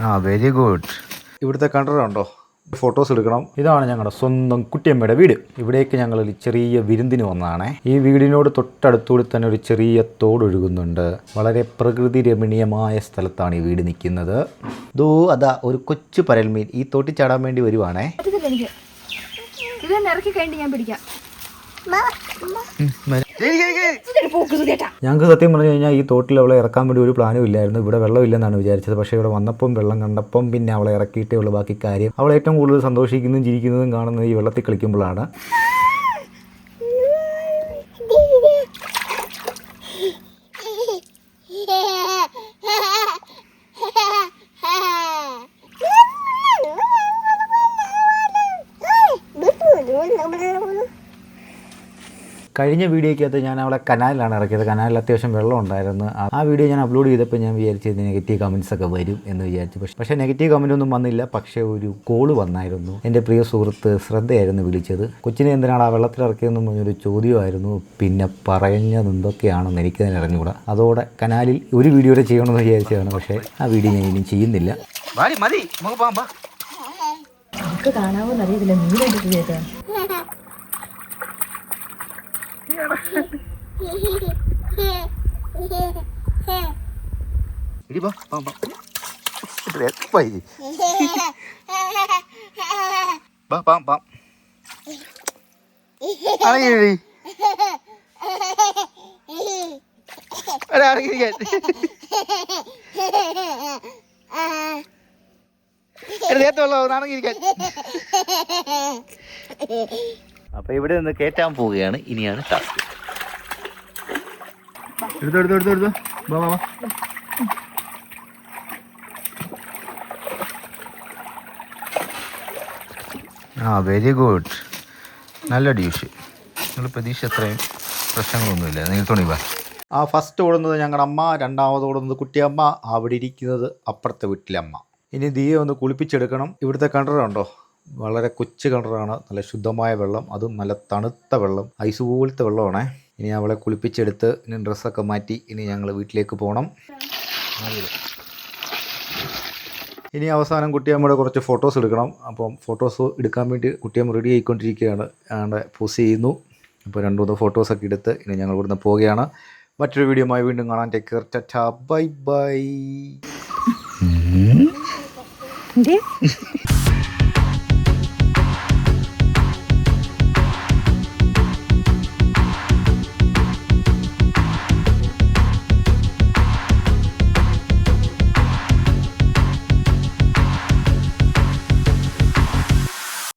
ആ very good ഇവിടുത്തെ കണ്ടറുണ്ടോ photos എടുക്കണം. ഇതാണ് ഞങ്ങളുടെ സ്വന്തം കുട്ടിയമ്മയുടെ വീട്. ഇവിടേക്ക് ഞങ്ങൾ ഒരു ചെറിയ വിരുന്നിന് വന്നതാണേ. ഈ വീടിനോട് തൊട്ടടുത്തൂടി തന്നെ ഒരു ചെറിയ തോട് ഒഴുകുന്നുണ്ട്. വളരെ പ്രകൃതി രമണീയമായ സ്ഥലത്താണ് ഈ വീട് നിൽക്കുന്നത്. ദോ അതാ ഒരു കൊച്ചു പരൽമീൻ. ഈ തോട്ടി ചാടാൻ വേണ്ടി വരുവാണേ. ഇറക്കി കഴിഞ്ഞിട്ട് ഞാൻ പിടിക്കാം. ഞങ്ങൾക്ക് സത്യം പറഞ്ഞു കഴിഞ്ഞാൽ ഈ തോട്ടിൽ അവളെ ഇറക്കാൻ വേണ്ടി ഒരു പ്ലാനും ഇല്ലായിരുന്നു. ഇവിടെ വെള്ളമില്ലെന്നാണ് വിചാരിച്ചത്. പക്ഷേ ഇവിടെ വന്നപ്പം വെള്ളം കണ്ടപ്പം പിന്നെ അവളെ ഇറക്കിയിട്ടേ ഉള്ളൂ ബാക്കി കാര്യം. അവളെ ഏറ്റവും കൂടുതൽ സന്തോഷിക്കുന്നതും ചിരിക്കുന്നതും കാണുന്നത് ഈ വെള്ളത്തിൽ കളിക്കുമ്പോഴാണ്. കഴിഞ്ഞ വീഡിയോയ്ക്കകത്ത് ഞാൻ അവളെ കനാലിലാണ് ഇറക്കിയത്. കനാലിൽ അത്യാവശ്യം വെള്ളം ഉണ്ടായിരുന്നു. ആ- വീഡിയോ ഞാൻ അപ്ലോഡ് ചെയ്തപ്പോൾ ഞാൻ വിചാരിച്ചത് നെഗറ്റീവ് കമൻസ് ഒക്കെ വരും എന്ന് വിചാരിച്ചു. പക്ഷേ പക്ഷേ നെഗറ്റീവ് കമന്റ് ഒന്നും വന്നില്ല. പക്ഷേ ഒരു കോൾ വന്നായിരുന്നു. എന്റെ പ്രിയ സുഹൃത്ത് ശ്രദ്ധയായിരുന്നു വിളിച്ചത്. കൊച്ചിനെ എന്തിനാണ് ആ വെള്ളത്തിൽ ഇറക്കിയതെന്ന് പറഞ്ഞൊരു ചോദ്യമായിരുന്നു. പിന്നെ പറഞ്ഞത് എന്തൊക്കെയാണെന്ന് എനിക്ക് തന്നെ അറിഞ്ഞുകൂടാ. അതോടെ കനാലിൽ ഒരു വീഡിയോയുടെ ചെയ്യണമെന്ന് വിചാരിച്ചതാണ്. പക്ഷേ ആ വീഡിയോ ഞാൻ ഇനി ചെയ്യുന്നില്ല. മതി. നമുക്ക് ബാ നമുക്ക് കാണാവോന്ന് ഇടി ബാ ഇത് എപ്പായി ബാ ബാ ബാ അടങ്ങിരി എടാ അടങ്ങിരിക്കാൻ എടാ നേരത്തുള്ള അടങ്ങിരിക്കാൻ അപ്പോൾ ഇവിടെ നിന്ന് കയറ്റാൻ പോവുകയാണ്. ഇനിയാണ് ടാസ്ക് എടുത്തോ എടുത്തോ എടുത്തോ എടുത്തോ. ബാ ബാ ബാ ആ വെരി ഗുഡ് നല്ല ഡ്യൂഷ് നിങ്ങൾ പ്രതീക്ഷ അത്രയും പ്രശ്നങ്ങളൊന്നുമില്ല. നിങ്ങൾ വാ. ആ ഫസ്റ്റ് ഓടുന്നത് ഞങ്ങളുടെ അമ്മ രണ്ടാമത് ഓടുന്നത് കുട്ടിയമ്മ അവിടെ ഇരിക്കുന്നത് അപ്പുറത്തെ വീട്ടിലെ അമ്മ. ഇനി ദിയെ ഒന്ന് കുളിപ്പിച്ചെടുക്കണം. ഇവിടുത്തെ കിണറുണ്ടോ വളരെ കൊച്ചു കിണറാണ്. നല്ല ശുദ്ധമായ വെള്ളം. അതും നല്ല തണുത്ത വെള്ളം. ഐസ് പോലത്തെ വെള്ളമാണേ. ഇനി അവളെ കുളിപ്പിച്ചെടുത്ത് ഇനി ഡ്രസ്സൊക്കെ മാറ്റി ഇനി ഞങ്ങൾ വീട്ടിലേക്ക് പോകണം ഇനി അവസാനം കുട്ടിയമ്മയുടെ കുറച്ച് ഫോട്ടോസ് എടുക്കണം. അപ്പം ഫോട്ടോസ് എടുക്കാൻ വേണ്ടി കുട്ടിയമ്മ റെഡി ആയിക്കൊണ്ടിരിക്കുകയാണ്. അവിടെ പോസ് ചെയ്യുന്നു. അപ്പോൾ രണ്ട് മൂന്ന് ഫോട്ടോസൊക്കെ എടുത്ത് ഇനി ഞങ്ങൾ ഇവിടുന്ന് പോവുകയാണ്. മറ്റൊരു വീഡിയോയുമായി വീണ്ടും കാണാൻ take care tata bye bye